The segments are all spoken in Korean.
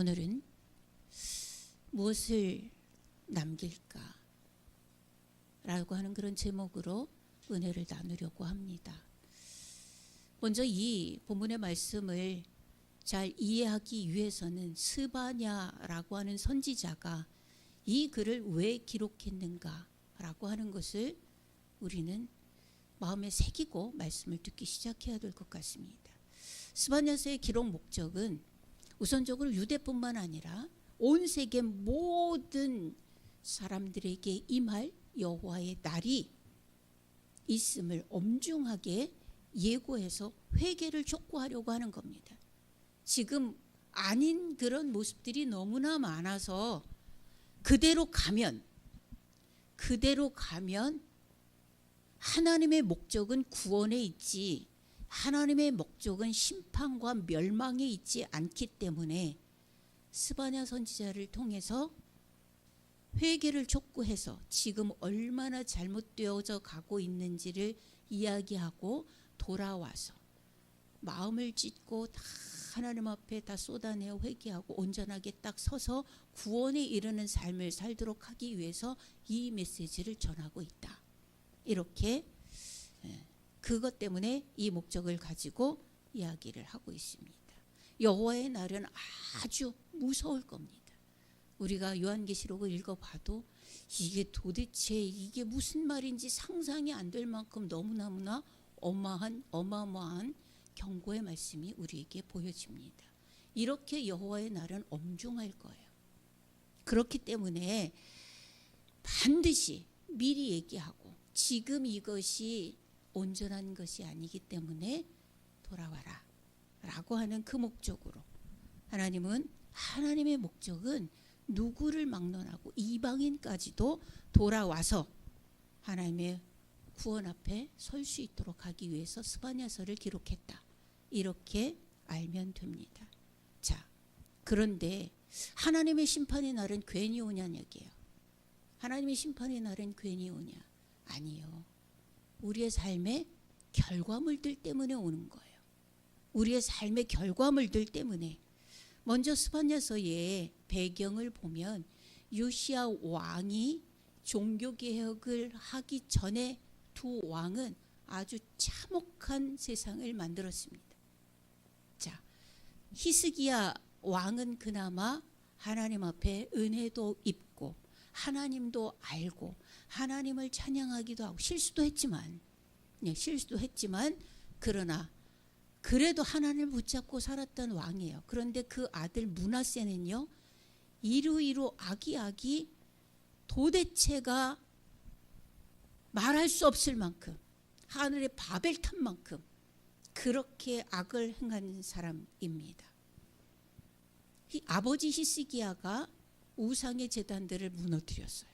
오늘은 무엇을 남길까? 라고 하는 그런 제목으로 은혜를 나누려고 합니다. 먼저 이 본문의 말씀을 잘 이해하기 위해서는 스바냐라고 하는 선지자가 이 글을 왜 기록했는가라고 하는 것을 우리는 마음에 새기고 말씀을 듣기 시작해야 될 것 같습니다. 스바냐서의 기록 목적은 우선적으로 유대뿐만 아니라 온 세계 모든 사람들에게 임할 여호와의 날이 있음을 엄중하게 예고해서 회개를 촉구하려고 하는 겁니다. 지금 아닌 그런 모습들이 너무나 많아서 그대로 가면 그대로 가면 하나님의 목적은 구원에 있지 하나님의 목적은 심판과 멸망에 있지 않기 때문에 스바냐 선지자를 통해서 회개를 촉구해서 지금 얼마나 잘못되어져 가고 있는지를 이야기하고 돌아와서 마음을 찢고 다 하나님 앞에 다 쏟아내어 회개하고 온전하게 딱 서서 구원에 이르는 삶을 살도록 하기 위해서 이 메시지를 전하고 있다. 이렇게 예, 그것 때문에 이 목적을 가지고 이야기를 하고 있습니다. 여호와의 날은 아주 무서울 겁니다. 우리가 요한계시록을 읽어봐도 이게 도대체 이게 무슨 말인지 상상이 안 될 만큼 너무너무나 어마한 어마어마한 경고의 말씀이 우리에게 보여집니다. 이렇게 여호와의 날은 엄중할 거예요. 그렇기 때문에 반드시 미리 얘기하고 지금 이것이 온전한 것이 아니기 때문에 돌아와라 라고 하는 그 목적으로 하나님은 하나님의 목적은 누구를 막론하고 이방인까지도 돌아와서 하나님의 구원 앞에 설 수 있도록 하기 위해서 스바냐서를 기록했다. 이렇게 알면 됩니다. 자, 그런데 하나님의 심판의 날은 괜히 오냐는 얘기예요. 하나님의 심판의 날은 괜히 오냐? 아니요. 우리의 삶의 결과물들 때문에 오는 거예요. 우리의 삶의 결과물들 때문에 먼저 스바냐서의 배경을 보면 요시야 왕이 종교 개혁을 하기 전에 두 왕은 아주 참혹한 세상을 만들었습니다. 자, 히스기야 왕은 그나마 하나님 앞에 은혜도 입고 하나님도 알고 하나님을 찬양하기도 하고 실수도 했지만 네, 실수도 했지만 그러나 그래도 하나님을 붙잡고 살았던 왕이에요. 그런데 그 아들 문하세는요. 이루이루 아기아기 도대체가 말할 수 없을 만큼 하늘의 바벨 탄 만큼 그렇게 악을 행한 사람입니다. 아버지 히스기야가 우상의 재단들을 무너뜨렸어요.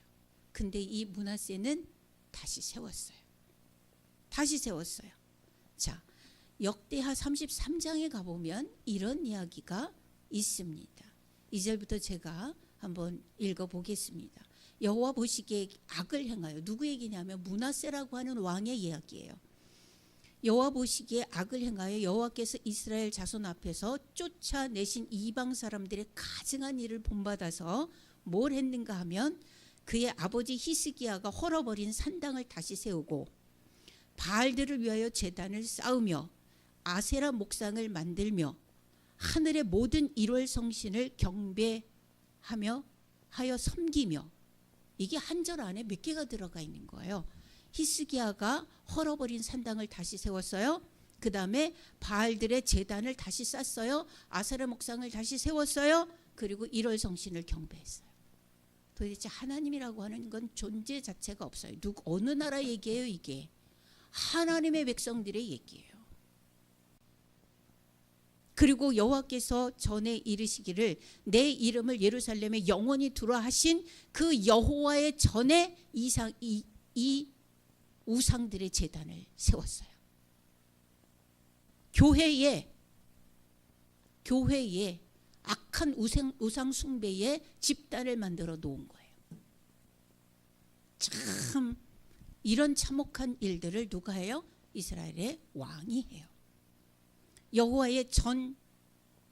근데 이 문하세는 다시 세웠어요. 다시 세웠어요. 자, 역대하 33장에 가보면 이런 이야기가 있습니다. 2절부터 제가 한번 읽어보겠습니다. 여호와 보시기에 악을 행하여 누구 얘기냐면 문하세라고 하는 왕의 이야기예요. 여호와 보시기에 악을 행하여 여호와께서 이스라엘 자손 앞에서 쫓아내신 이방 사람들의 가증한 일을 본받아서 뭘 했는가 하면 그의 아버지 히스기야가 헐어버린 산당을 다시 세우고 바알들을 위하여 제단을 쌓으며 아세라 목상을 만들며 하늘의 모든 일월 성신을 경배하며 하여 섬기며 이게 한 절 안에 몇 개가 들어가 있는 거예요. 히스기야가 헐어버린 산당을 다시 세웠어요. 그 다음에 바알들의 재단을 다시 쌌어요. 아세라 목상을 다시 세웠어요. 그리고 일월 성신을 경배했어요. 도대체 하나님이라고 하는 건 존재 자체가 없어요. 누구 어느 나라 얘기예요 이게? 하나님의 백성들의 얘기예요. 그리고 여호와께서 전에 이르시기를 내 이름을 예루살렘에 영원히 두라 하신 그 여호와의 전에 이상 이, 이 우상들의 재단을 세웠어요. 교회에 교회에 악한 우상, 우상 숭배의 집단을 만들어 놓은 거예요. 참 이런 참혹한 일들을 누가 해요? 이스라엘의 왕이 해요. 여호와의 전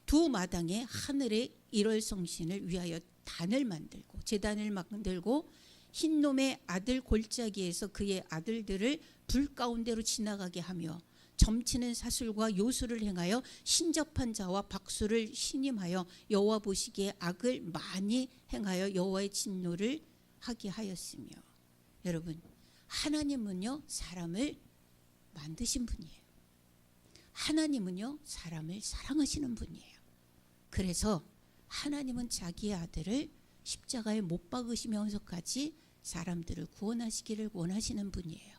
두 마당에 하늘의 1월 성신을 위하여 단을 만들고 제단을 만들고 흰놈의 아들 골짜기에서 그의 아들들을 불 가운데로 지나가게 하며 점치는 사술과 요술을 행하여 신접한 자와 박수를 신임하여 여호와 보시기에 악을 많이 행하여 여호와의 진노를 하게 하였으며 여러분 하나님은요 사람을 만드신 분이에요. 하나님은요 사람을 사랑하시는 분이에요. 그래서 하나님은 자기의 아들을 십자가에 못 박으시면서까지 사람들을 구원하시기를 원하시는 분이에요.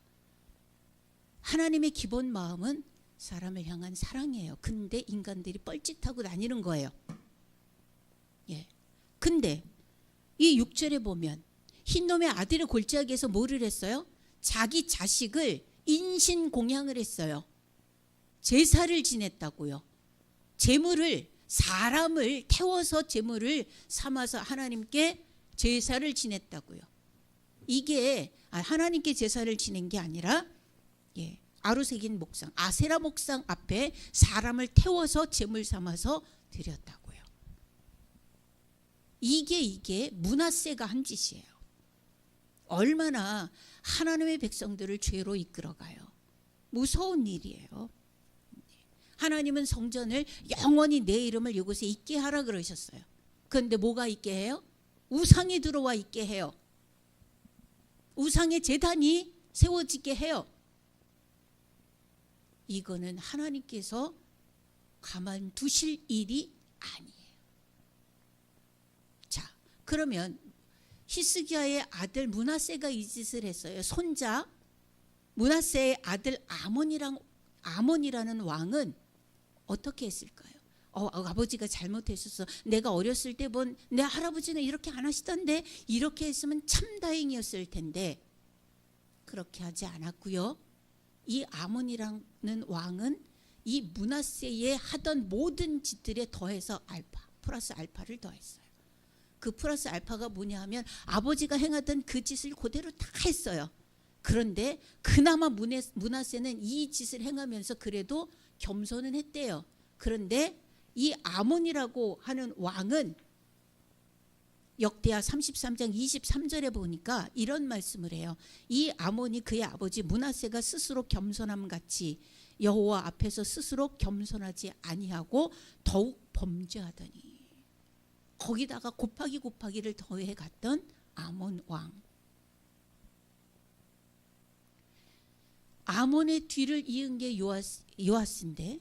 하나님의 기본 마음은 사람을 향한 사랑이에요. 근데 인간들이 뻘짓하고 다니는 거예요. 예. 근데 이 6절에 보면 흰놈의 아들의 골짜기 에서 뭐를 했어요? 자기 자식을 인신 공양을 했어요. 제사를 지냈다고요. 제물을 사람을 태워서 제물을 삼아서 하나님께 제사를 지냈다고요. 이게 아, 하나님께 제사를 지낸 게 아니라 예, 아루색인 목상 아세라 목상 앞에 사람을 태워서 제물 삼아서 드렸다고요. 이게 이게 문하세가 한 짓이에요. 얼마나 하나님의 백성들을 죄로 이끌어가요. 무서운 일이에요. 하나님은 성전을 영원히 내 이름을 이곳에 있게 하라 그러셨어요. 그런데 뭐가 있게 해요? 우상이 들어와 있게 해요. 우상의 재단이 세워지게 해요. 이거는 하나님께서 가만 두실 일이 아니에요. 자, 그러면 히스기야의 아들 문하세가 이 짓을 했어요. 손자 문하세의 아들 아몬이랑 아몬이라는 왕은 어떻게 했을까요? 어, 아버지가 잘못했었어. 내가 어렸을 때 본 내 할아버지는 이렇게 안 하시던데 이렇게 했으면 참 다행이었을 텐데 그렇게 하지 않았고요. 이 아몬이라는 왕은 이 문하세에 하던 모든 짓들에 더해서 알파 플러스 알파를 더했어요. 그 플러스 알파가 뭐냐 하면 아버지가 행하던 그 짓을 그대로 다 했어요. 그런데 그나마 문하세는 이 짓을 행하면서 그래도 겸손은 했대요. 그런데 이 아몬이라고 하는 왕은 역대하 33장 23절에 보니까 이런 말씀을 해요. 이 아몬이 그의 아버지 문하세가 스스로 겸손함 같이 여호와 앞에서 스스로 겸손하지 아니하고 더욱 범죄하더니 거기다가 곱하기 곱하기를 더해 갔던 아몬 왕. 아몬의 뒤를 이은 게 요아스, 요아스인데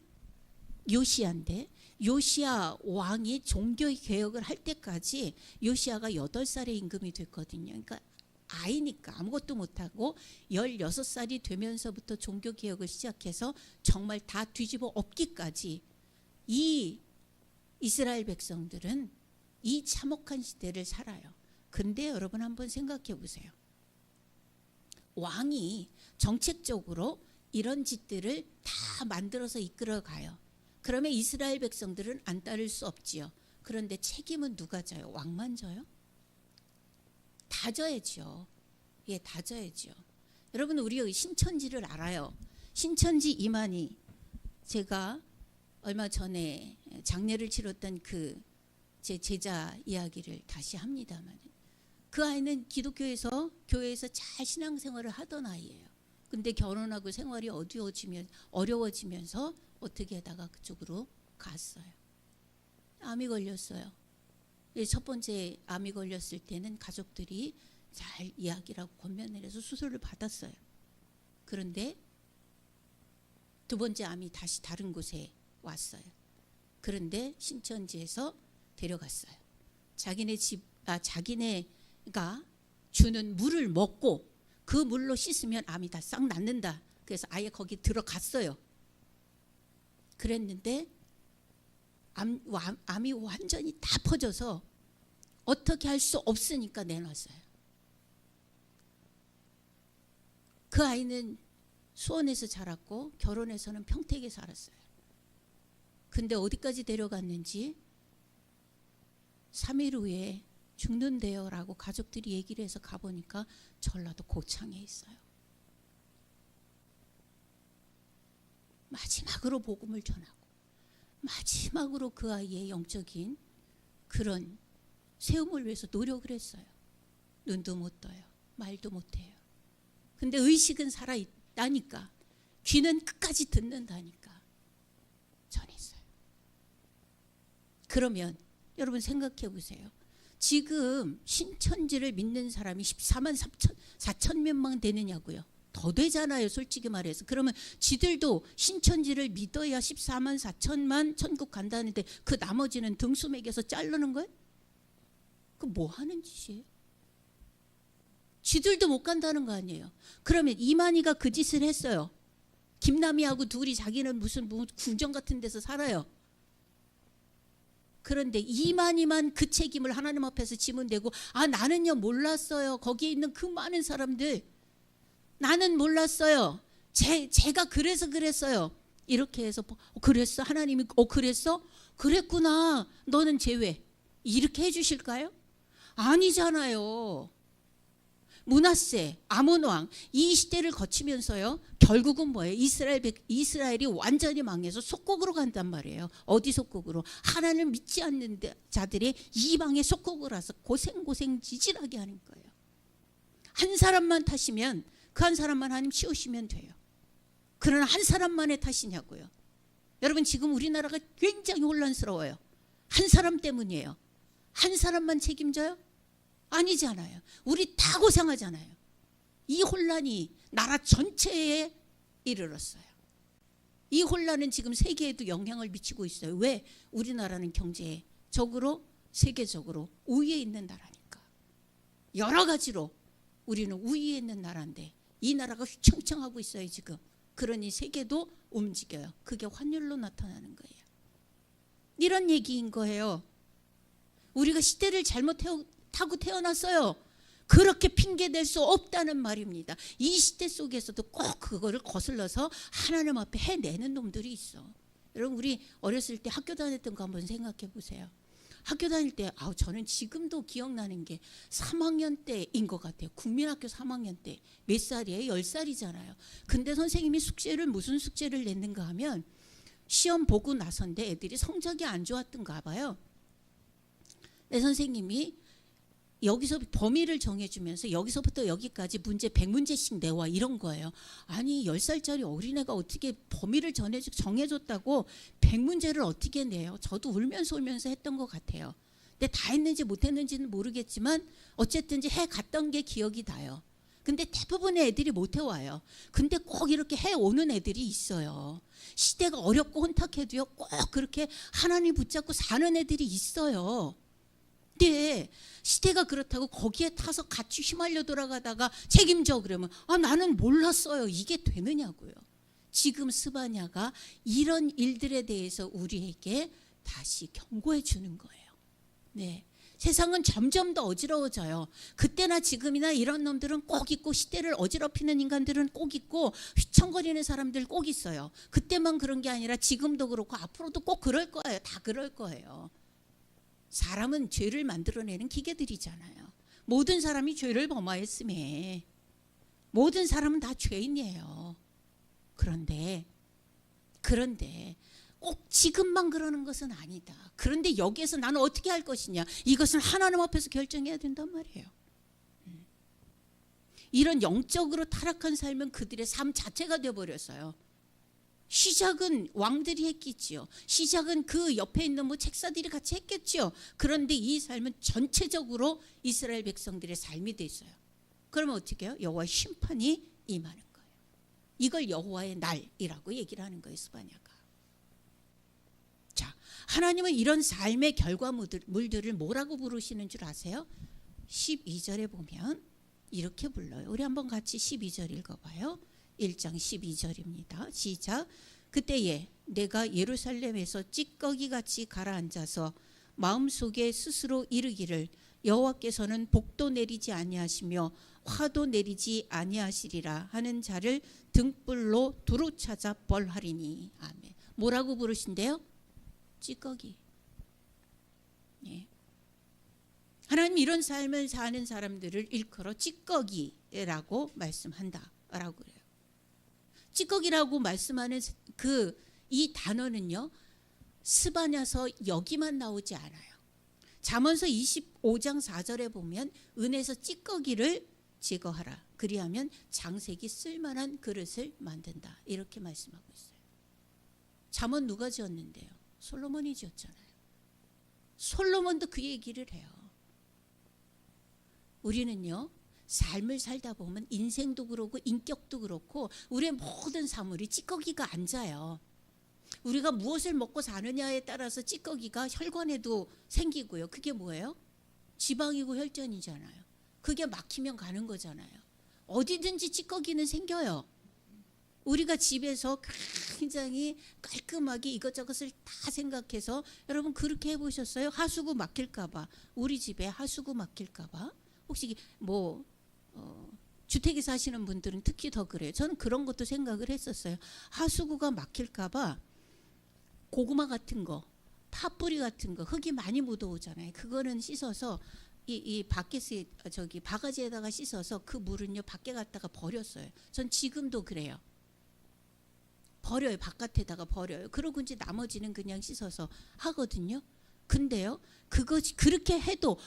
요시아인데 요시아 왕이 종교 개혁을 할 때까지 요시아가 여덟 살의 임금이 됐거든요. 그러니까 아이니까 아무것도 못하고 16살이 되면서부터 종교 개혁을 시작해서 정말 다 뒤집어 엎기까지 이 이스라엘 백성들은 이 참혹한 시대를 살아요. 근데 여러분 한번 생각해 보세요. 왕이 정책적으로 이런 짓들을 다 만들어서 이끌어 가요. 그러면 이스라엘 백성들은 안 따를 수 없지요. 그런데 책임은 누가 져요? 왕만 져요? 다 져야죠. 예, 다 져야죠. 여러분 우리 신천지를 알아요. 신천지 이만희 제가 얼마 전에 장례를 치렀던 그 제 제자 이야기를 다시 합니다만 그 아이는 기독교에서 교회에서 잘 신앙생활을 하던 아이예요. 근데 결혼하고 생활이 어두워지면 어려워지면서 어떻게 하다가 그쪽으로 갔어요. 암이 걸렸어요. 예, 첫 번째 암이 걸렸을 때는 가족들이 잘 이야기를 하고 권면을 해서 수술을 받았어요. 그런데 두 번째 암이 다시 다른 곳에 왔어요. 그런데 신천지에서 데려갔어요. 자기네 집, 아, 자기네가 주는 물을 먹고 그 물로 씻으면 암이 다 싹 낫는다. 그래서 아예 거기 들어갔어요. 그랬는데 암, 암, 암이 완전히 다 퍼져서 어떻게 할 수 없으니까 내놨어요. 그 아이는 수원에서 자랐고 결혼해서는 평택에 살았어요. 근데 어디까지 데려갔는지 3일 후에 죽는데요라고 가족들이 얘기를 해서 가보니까 전라도 고창에 있어요. 마지막으로 복음을 전하고 마지막으로 그 아이의 영적인 그런 세움을 위해서 노력을 했어요. 눈도 못 떠요. 말도 못 해요. 근데 의식은 살아 있다니까. 귀는 끝까지 듣는다니까. 전했어요. 그러면 여러분 생각해 보세요. 지금 신천지를 믿는 사람이 14만 4천, 4천 몇만 되느냐고요. 더 되잖아요, 솔직히 말해서. 그러면 지들도 신천지를 믿어야 14만 4천만 천국 간다는데 그 나머지는 등수 매겨서 자르는 거예요? 그 뭐 하는 짓이에요? 지들도 못 간다는 거 아니에요. 그러면 이만희가 그 짓을 했어요. 김남희하고 둘이 자기는 무슨 뭐 궁정 같은 데서 살아요. 그런데 이만희만 그 책임을 하나님 앞에서 지면 되고 아 나는요 몰랐어요. 거기에 있는 그 많은 사람들 나는 몰랐어요. 제 제가 그래서 그랬어요. 이렇게 해서 어, 그랬어 하나님이 어 그랬어 그랬구나 너는 제외 이렇게 해주실까요? 아니잖아요. 문하세, 아몬 왕, 이 시대를 거치면서요. 결국은 뭐예요? 이스라엘 백- 이스라엘이 완전히 망해서 속국으로 간단 말이에요. 어디 속국으로? 하나님을 믿지 않는 데- 자들이 이방의 속국으로 와서 고생 고생 지질하게 하는 거예요. 한 사람만 타시면 그 한 사람만 하나님 치우시면 돼요. 그러나 한 사람만의 탓이냐고요. 여러분 지금 우리나라가 굉장히 혼란스러워요. 한 사람 때문이에요. 한 사람만 책임져요? 아니잖아요. 우리 다 고생하잖아요. 이 혼란이 나라 전체에 이르렀어요. 이 혼란은 지금 세계에도 영향을 미치고 있어요. 왜? 우리나라는 경제적으로 세계적으로 우위에 있는 나라니까. 여러 가지로 우리는 우위에 있는 나라인데 이 나라가 휘청휘청하고 있어요 지금. 그러니 세계도 움직여요. 그게 환율로 나타나는 거예요. 이런 얘기인 거예요. 우리가 시대를 잘못 태우, 타고 태어났어요. 그렇게 핑계 댈 수 없다는 말입니다. 이 시대 속에서도 꼭 그거를 거슬러서 하나님 앞에 해내는 놈들이 있어. 여러분 우리 어렸을 때 학교 다녔던 거 한번 생각해 보세요. 학교 다닐 때 아우 저는 지금도 기억나는 게 3학년 때인 것 같아요. 국민학교 3학년 때 몇 살이에요? 10살이잖아요. 근데 선생님이 숙제를 무슨 숙제를 냈는가 하면 시험 보고 나선데 애들이 성적이 안 좋았던가 봐요. 내 선생님이 여기서 범위를 정해주면서 여기서부터 여기까지 문제 100문제씩 내와 이런 거예요. 아니 10살짜리 어린애가 어떻게 범위를 전해주, 정해줬다고 100문제를 어떻게 내요? 저도 울면서 울면서 했던 것 같아요. 근데 다 했는지 못했는지는 모르겠지만 어쨌든지 해 갔던 게 기억이 나요. 근데 대부분의 애들이 못 해와요. 근데 꼭 이렇게 해오는 애들이 있어요. 시대가 어렵고 혼탁해도요, 꼭 그렇게 하나님 붙잡고 사는 애들이 있어요. 네, 시대가 그렇다고 거기에 타서 같이 휘말려 돌아가다가 책임져 그러면 아 나는 몰랐어요. 이게 되느냐고요. 지금 스바냐가 이런 일들에 대해서 우리에게 다시 경고해 주는 거예요. 네. 세상은 점점 더 어지러워져요. 그때나 지금이나 이런 놈들은 꼭 있고 시대를 어지럽히는 인간들은 꼭 있고 휘청거리는 사람들 꼭 있어요. 그때만 그런 게 아니라 지금도 그렇고 앞으로도 꼭 그럴 거예요. 다 그럴 거예요. 사람은 죄를 만들어내는 기계들이잖아요. 모든 사람이 죄를 범하였음에 모든 사람은 다 죄인이에요. 그런데 그런데 꼭 지금만 그러는 것은 아니다. 그런데 여기에서 나는 어떻게 할 것이냐? 이것은 하나님 앞에서 결정해야 된단 말이에요. 음. 이런 영적으로 타락한 삶은 그들의 삶 자체가 되어 버렸어요. 시작은 왕들이 했겠지요. 시작은 그 옆에 있는 뭐 책사들이 같이 했겠지요. 그런데 이 삶은 전체적으로 이스라엘 백성들의 삶이 됐어요. 그러면 어떻게 해요? 여호와의 심판이 임하는 거예요. 이걸 여호와의 날이라고 얘기를 하는 거예요, 스바냐가. 자, 하나님은 이런 삶의 결과물들을 뭐라고 부르시는 줄 아세요? 12절에 보면 이렇게 불러요. 우리 한번 같이 12절 읽어봐요. 1장 12절입니다. 시작. 그때에 내가 예루살렘에서 찌꺼기 같이 가라앉아서 마음속에 스스로 이르기를 여호와께서는 복도 내리지 아니하시며 화도 내리지 아니하시리라 하는 자를 등불로 두루 찾아 벌하리니 아멘. 뭐라고 부르신대요? 찌꺼기. 예. 하나님 이런 삶을 사는 사람들을 일컬어 찌꺼기라고 말씀한다라고 그래요. 찌꺼기라고 말씀하는 그 이 단어는요. 스바냐서 여기만 나오지 않아요. 잠언서 25장 4절에 보면 은에서 찌꺼기를 제거하라. 그리하면 장색이 쓸만한 그릇을 만든다. 이렇게 말씀하고 있어요. 잠언 누가 지었는데요? 솔로몬이 지었잖아요. 솔로몬도 그 얘기를 해요. 우리는요. 삶을 살다 보면 인생도 그렇고 인격도 그렇고 우리의 모든 사물이 찌꺼기가 앉아요. 우리가 무엇을 먹고 사느냐에 따라서 찌꺼기가 혈관에도 생기고요. 그게 뭐예요? 지방이고 혈전이잖아요. 그게 막히면 가는 거잖아요. 어디든지 찌꺼기는 생겨요. 우리가 집에서 굉장히 깔끔하게 이것저것을 다 생각해서 여러분 그렇게 해보셨어요? 하수구 막힐까봐 우리 집에 하수구 막힐까봐 혹시 뭐 어, 주택에 사시는 분들은 특히 더 그래요. 저는 그런 것도 생각을 했었어요. 하수구가 막힐까봐 고구마 같은 거, 팥뿌리 같은 거, 흙이 많이 묻어오잖아요. 그거는 씻어서 이, 이 밖에서 저기 바가지에다가 씻어서 그 물은요 밖에 갔다가 버렸어요. 전 지금도 그래요. 버려요. 바깥에다가 버려요. 그러고 이제 나머지는 그냥 씻어서 하거든요. 근데요, 그것이 그렇게 해도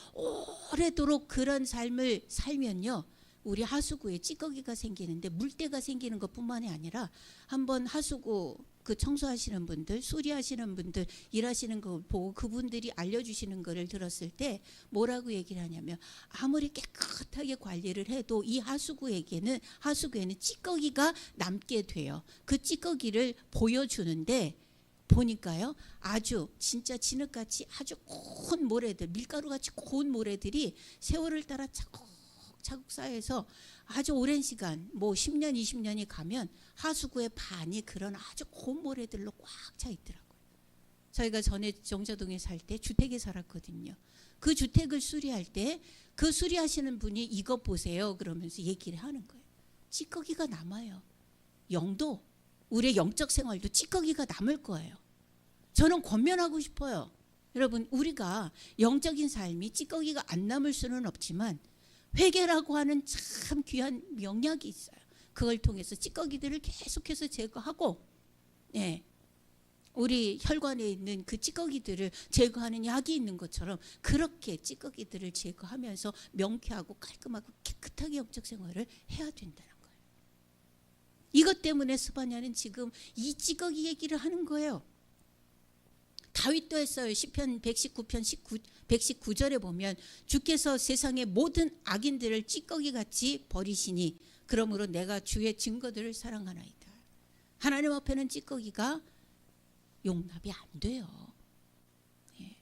오래도록 그런 삶을 살면요, 우리 하수구에 찌꺼기가 생기는데 물때가 생기는 것뿐만이 아니라 한번 하수구 그 청소하시는 분들, 수리하시는 분들, 일하시는 거 보고 그분들이 알려주시는 거를 들었을 때 뭐라고 얘기를 하냐면 아무리 깨끗하게 관리를 해도 이 하수구에게는 하수구에는 찌꺼기가 남게 돼요. 그 찌꺼기를 보여주는데 보니까요 아주 진짜 진흙같이 아주 고운 모래들 밀가루같이 고운 모래들이 세월을 따라 차곡차곡 쌓여서 아주 오랜 시간 뭐 10년 20년이 가면 하수구의 반이 그런 아주 고운 모래들로 꽉 차 있더라고요. 저희가 전에 정자동에 살 때 주택에 살았거든요. 그 주택을 수리할 때 그 수리하시는 분이 이것 보세요 그러면서 얘기를 하는 거예요. 찌꺼기가 남아요. 영도 우리의 영적 생활도 찌꺼기가 남을 거예요. 저는 권면하고 싶어요. 여러분, 우리가 영적인 삶이 찌꺼기가 안 남을 수는 없지만 회개라고 하는 참 귀한 명약이 있어요. 그걸 통해서 찌꺼기들을 계속해서 제거하고, 예. 우리 혈관에 있는 그 찌꺼기들을 제거하는 약이 있는 것처럼 그렇게 찌꺼기들을 제거하면서 명쾌하고 깔끔하고 깨끗하게 영적 생활을 해야 된다는 거예요. 이것 때문에 스바냐는 지금 이 찌꺼기 얘기를 하는 거예요. 다윗도 했어요. 시편 119편 19, 119절에 보면 주께서 세상의 모든 악인들을 찌꺼기 같이 버리시니 그러므로 내가 주의 증거들을 사랑하나이다. 하나님 앞에는 찌꺼기가 용납이 안 돼요. 예.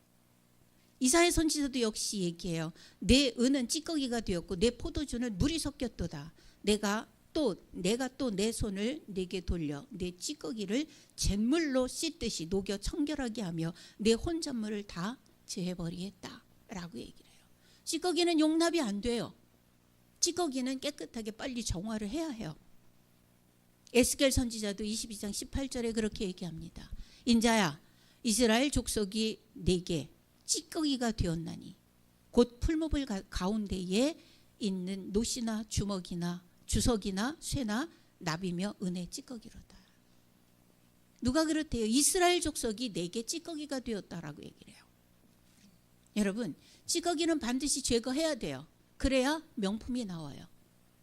이사의 선지자도 역시 얘기해요. 내 은은 찌꺼기가 되었고 내 포도주는 물이 섞였도다. 내가 또 내가 또 내 손을 내게 돌려 내 찌꺼기를 잿물로 씻듯이 녹여 청결하게 하며 내 혼잣물을 다 제해버리겠다라고 얘기를 해요. 찌꺼기는 용납이 안 돼요. 찌꺼기는 깨끗하게 빨리 정화를 해야 해요. 에스겔 선지자도 22장 18절에 그렇게 얘기합니다. 인자야 이스라엘 족속이 내게 찌꺼기가 되었나니 곧 풀목을 가운데에 있는 노시나 주먹이나 주석이나 쇠나 나비며 은혜 찌꺼기로다. 누가 그렇대요? 이스라엘 족속이 내게 찌꺼기가 되었다라고 얘기를 해요. 여러분, 찌꺼기는 반드시 제거해야 돼요. 그래야 명품이 나와요.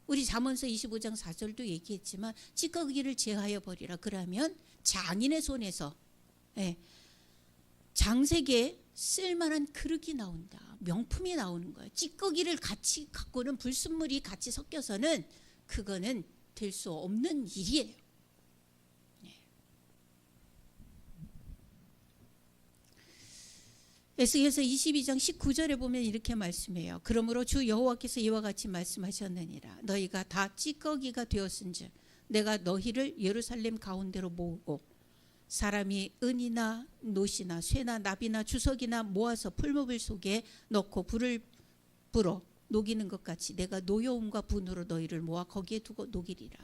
우리 잠언서 25장 4절도 얘기했지만 찌꺼기를 제하여 버리라. 그러면 장인의 손에서 예, 장색에 쓸만한 그릇이 나온다. 명품이 나오는 거예요. 찌꺼기를 같이 갖고는 불순물이 같이 섞여서는 그거는 될 수 없는 일이에요. 네. 에스겔서 22장 19절에 보면 이렇게 말씀해요. 그러므로 주 여호와께서 이와 같이 말씀하셨느니라. 너희가 다 찌꺼기가 되었은즉 내가 너희를 예루살렘 가운데로 모으고 사람이 은이나 노시나 쇠나 나비나 주석이나 모아서 풀무불 속에 넣고 불을 불어 녹이는 것 같이 내가 노여움과 분으로 너희를 모아 거기에 두고 녹이리라.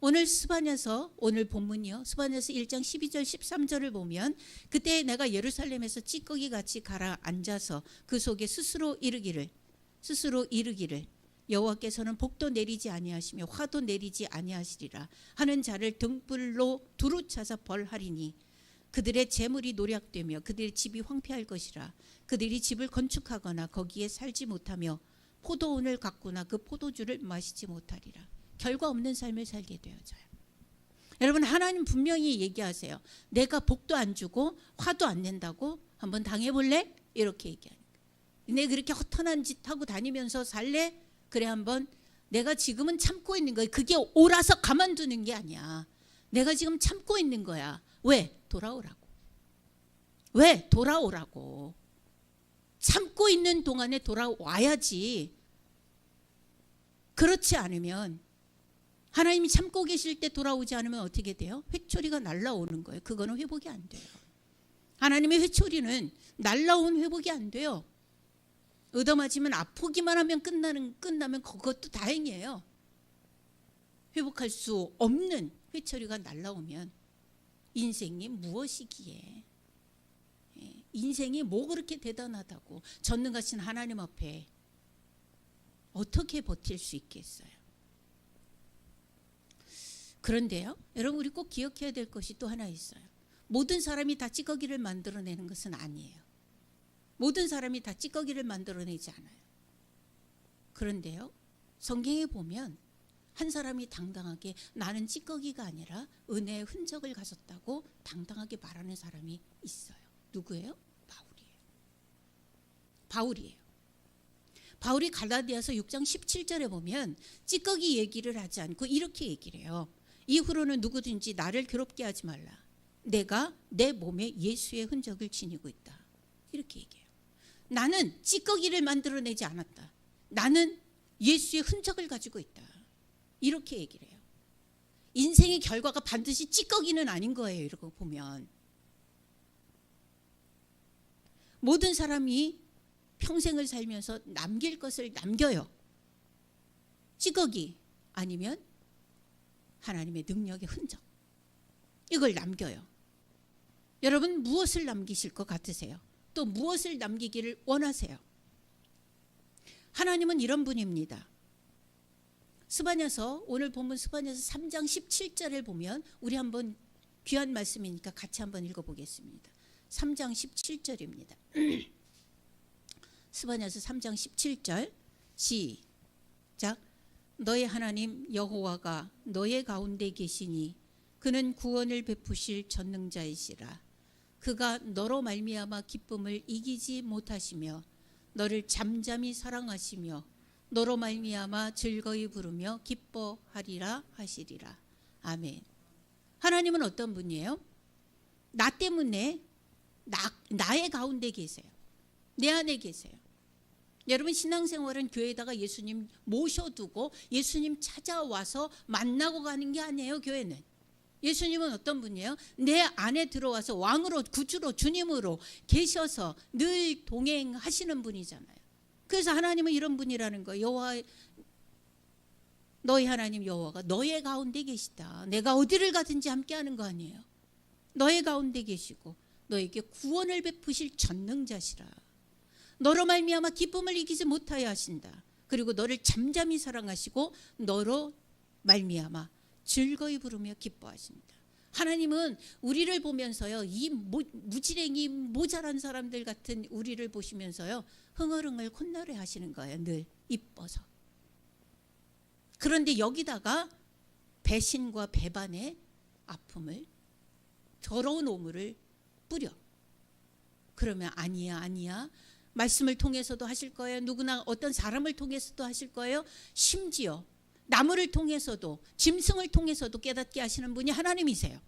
오늘 스바냐서 오늘 본문이요. 스바냐서 1장 12절 13절을 보면 그때 내가 예루살렘에서 찌꺼기 같이 가라앉아서 그 속에 스스로 이르기를 스스로 이르기를 여호와께서는 복도 내리지 아니하시며 화도 내리지 아니하시리라 하는 자를 등불로 두루 찾아 벌하리니 그들의 재물이 노략되며 그들의 집이 황폐할 것이라 그들이 집을 건축하거나 거기에 살지 못하며 포도원을 가꾸나 그 포도주를 마시지 못하리라 결과 없는 삶을 살게 되어져요. 여러분 하나님 분명히 얘기하세요. 내가 복도 안 주고 화도 안 낸다고 한번 당해볼래? 이렇게 거예요. 내 그렇게 허탄한 짓 하고 다니면서 살래? 그래 한번 내가 지금은 참고 있는 거야. 그게 옳아서 가만두는 게 아니야. 내가 지금 참고 있는 거야. 왜? 돌아오라고. 왜? 돌아오라고. 참고 있는 동안에 돌아와야지. 그렇지 않으면 하나님이 참고 계실 때 돌아오지 않으면 어떻게 돼요? 회초리가 날라오는 거예요. 그거는 회복이 안 돼요. 하나님의 회초리는 날라온 회복이 안 돼요. 얻어맞으면 아프기만 하면 끝나는 끝나면 그것도 다행이에요. 회복할 수 없는 회초리가 날라오면 인생이 무엇이기에 예, 인생이 뭐 그렇게 대단하다고 전능하신 하나님 앞에 어떻게 버틸 수 있겠어요? 그런데요, 여러분 우리 꼭 기억해야 될 것이 또 하나 있어요. 모든 사람이 다 찌꺼기를 만들어내는 것은 아니에요. 모든 사람이 다 찌꺼기를 만들어내지 않아요. 그런데요, 성경에 보면 한 사람이 당당하게 나는 찌꺼기가 아니라 은혜의 흔적을 가졌다고 당당하게 말하는 사람이 있어요. 누구예요? 바울이에요. 바울이에요. 바울이 갈라디아서 6장 17절에 보면 찌꺼기 얘기를 하지 않고 이렇게 얘기를 해요. 이후로는 누구든지 나를 괴롭게 하지 말라. 내가 내 몸에 예수의 흔적을 지니고 있다. 이렇게 얘기해요. 나는 찌꺼기를 만들어내지 않았다. 나는 예수의 흔적을 가지고 있다. 이렇게 얘기를 해요. 인생의 결과가 반드시 찌꺼기는 아닌 거예요. 이러고 보면. 모든 사람이 평생을 살면서 남길 것을 남겨요. 찌꺼기 아니면 하나님의 능력의 흔적. 이걸 남겨요. 여러분 무엇을 남기실 것 같으세요? 또 무엇을 남기기를 원하세요? 하나님은 이런 분입니다. 스바냐서 오늘 본문 스바냐서 3장 17절을 보면 우리 한번 귀한 말씀이니까 같이 한번 읽어보겠습니다. 3장 17절입니다. 스바냐서 3장 17절 시작 너의 하나님 여호와가 너의 가운데 계시니 그는 구원을 베푸실 전능자이시라 그가 너로 말미암아 기쁨을 이기지 못하시며 너를 잠잠히 사랑하시며 너로 말미암아 즐거이 부르며 기뻐하리라 하시리라 아멘 하나님은 어떤 분이에요? 나 때문에 나, 나의 가운데 계세요 내 안에 계세요 여러분 신앙생활은 교회에다가 예수님 모셔두고 예수님 찾아와서 만나고 가는 게 아니에요 교회는 예수님은 어떤 분이에요? 내 안에 들어와서 왕으로 구주로 주님으로 계셔서 늘 동행하시는 분이잖아요. 그래서 하나님은 이런 분이라는 거예요. 여호와 너희 하나님 여호와가 너의 가운데 계시다. 내가 어디를 가든지 함께하는 거 아니에요. 너의 가운데 계시고 너에게 구원을 베푸실 전능자시라. 너로 말미암아 기쁨을 이기지 못하여 하신다. 그리고 너를 잠잠히 사랑하시고 너로 말미암아 즐거이 부르며 기뻐하신다. 하나님은 우리를 보면서요, 이 무지랭이 모자란 사람들 같은 우리를 보시면서요, 흥얼흥얼 콧노래 하시는 거예요, 늘 이뻐서. 그런데 여기다가 배신과 배반의 아픔을, 더러운 오물을 뿌려. 그러면 아니야, 아니야. 말씀을 통해서도 하실 거예요. 누구나 어떤 사람을 통해서도 하실 거예요. 심지어 나무를 통해서도 짐승을 통해서도 깨닫게 하시는 분이 하나님이세요.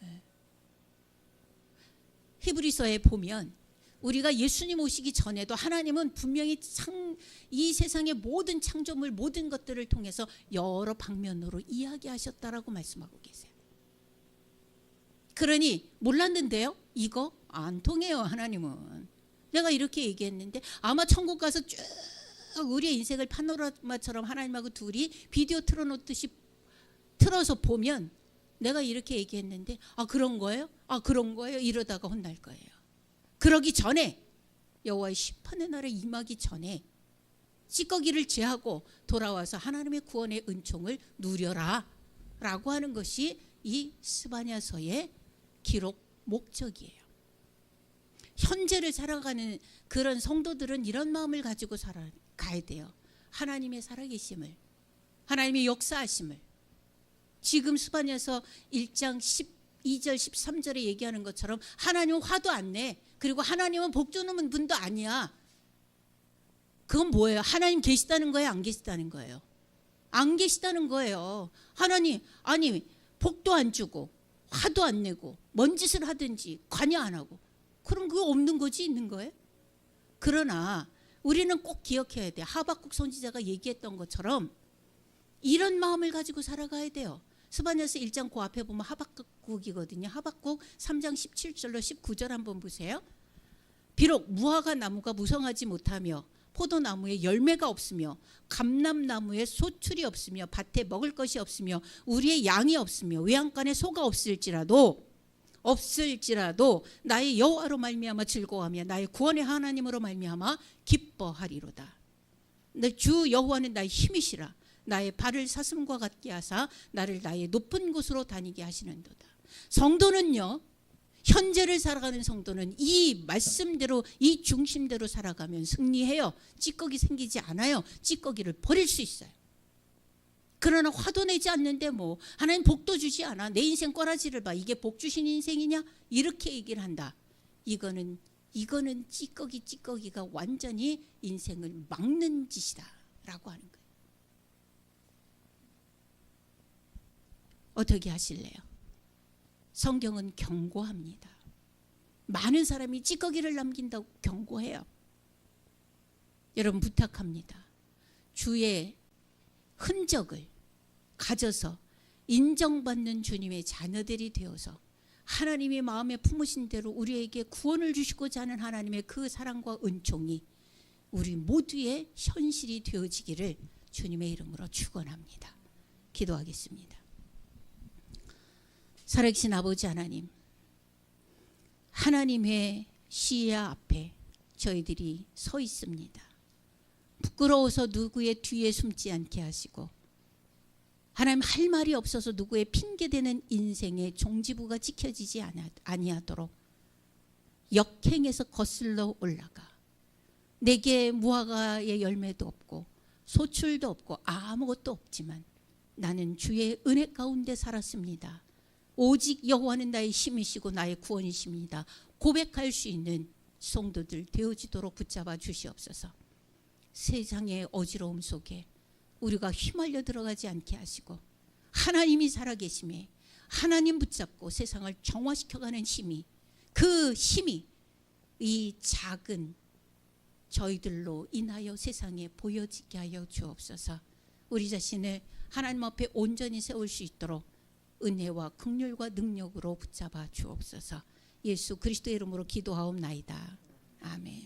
네. 히브리서에 보면 우리가 예수님 오시기 전에도 하나님은 분명히 창, 이 세상의 모든 창조물 모든 것들을 통해서 여러 방면으로 이야기하셨다라고 말씀하고 계세요. 그러니 몰랐는데요. 이거 안 통해요, 하나님은. 내가 이렇게 얘기했는데 아마 천국 가서 쭉 우리의 인생을 파노라마처럼 하나님하고 둘이 비디오 틀어놓듯이 틀어서 보면 내가 이렇게 얘기했는데 아 그런 거예요? 아 그런 거예요? 이러다가 혼날 거예요. 그러기 전에 여호와의 심판의 날에 임하기 전에 찌꺼기를 제하고 돌아와서 하나님의 구원의 은총을 누려라 라고 하는 것이 이 스바냐서의 기록 목적이에요. 현재를 살아가는 그런 성도들은 이런 마음을 가지고 살아가야 돼요. 하나님의 살아계심을, 하나님의 역사하심을. 지금 스바냐서 1장 12절 13절에 얘기하는 것처럼 하나님은 화도 안 내. 그리고 하나님은 복 주는 분도 아니야. 그건 뭐예요? 하나님 계시다는 거예요? 안 계시다는 거예요? 안 계시다는 거예요. 하나님, 아니, 복도 안 주고, 화도 안 내고, 뭔 짓을 하든지 관여 안 하고. 그럼 그거 없는 거지, 있는 거예요? 그러나 우리는 꼭 기억해야 돼. 하박국 선지자가 얘기했던 것처럼 이런 마음을 가지고 살아가야 돼요. 스바냐서 1장 그 앞에 보면 하박국이거든요. 하박국 3장 17절로 19절 한번 보세요. 비록 무화과 나무가 무성하지 못하며 포도나무에 열매가 없으며 감람나무에 소출이 없으며 밭에 먹을 것이 없으며 우리의 양이 없으며 외양간에 소가 없을지라도 없을지라도 나의 여호와로 말미암아 즐거워하며 나의 구원의 하나님으로 말미암아 기뻐하리로다. 내 주 여호와는 나의 힘이시라. 나의 발을 사슴과 같게 하사 나를 나의 높은 곳으로 다니게 하시는도다. 성도는요. 현재를 살아가는 성도는 이 말씀대로 이 중심대로 살아가면 승리해요. 찌꺼기 생기지 않아요. 찌꺼기를 버릴 수 있어요. 그러나 화도 내지 않는데 뭐 하나님 복도 주지 않아. 내 인생 꼬라지를 봐. 이게 복 주신 인생이냐? 이렇게 얘기를 한다. 이거는 이거는 찌꺼기 찌꺼기가 완전히 인생을 막는 짓이다라고 하는 거예요. 어떻게 하실래요? 성경은 경고합니다. 많은 사람이 찌꺼기를 남긴다고 경고해요. 여러분 부탁합니다. 주의 흔적을 가져서 인정받는 주님의 자녀들이 되어서 하나님의 마음에 품으신 대로 우리에게 구원을 주시고자 하는 하나님의 그 사랑과 은총이 우리 모두의 현실이 되어지기를 주님의 이름으로 축원합니다. 기도하겠습니다. 살아계신 아버지 하나님, 하나님의 시야 앞에 저희들이 서 있습니다. 부끄러워서 누구의 뒤에 숨지 않게 하시고 하나님 할 말이 없어서 누구의 핑계대는 인생의 종지부가 지켜지지 아니하도록 역행에서 거슬러 올라가 내게 무화과의 열매도 없고 소출도 없고 아무것도 없지만 나는 주의 은혜 가운데 살았습니다. 오직 여호와는 나의 힘이시고 나의 구원이십니다. 고백할 수 있는 성도들 되어지도록 붙잡아 주시옵소서. 세상의 어지러움 속에 우리가 휘말려 들어가지 않게 하시고 하나님이 살아계심에 하나님 붙잡고 세상을 정화시켜가는 힘이 그 힘이 이 작은 저희들로 인하여 세상에 보여지게 하여 주옵소서. 우리 자신을 하나님 앞에 온전히 세울 수 있도록 은혜와 긍휼과 능력으로 붙잡아 주옵소서. 예수 그리스도의 이름으로 기도하옵나이다. 아멘.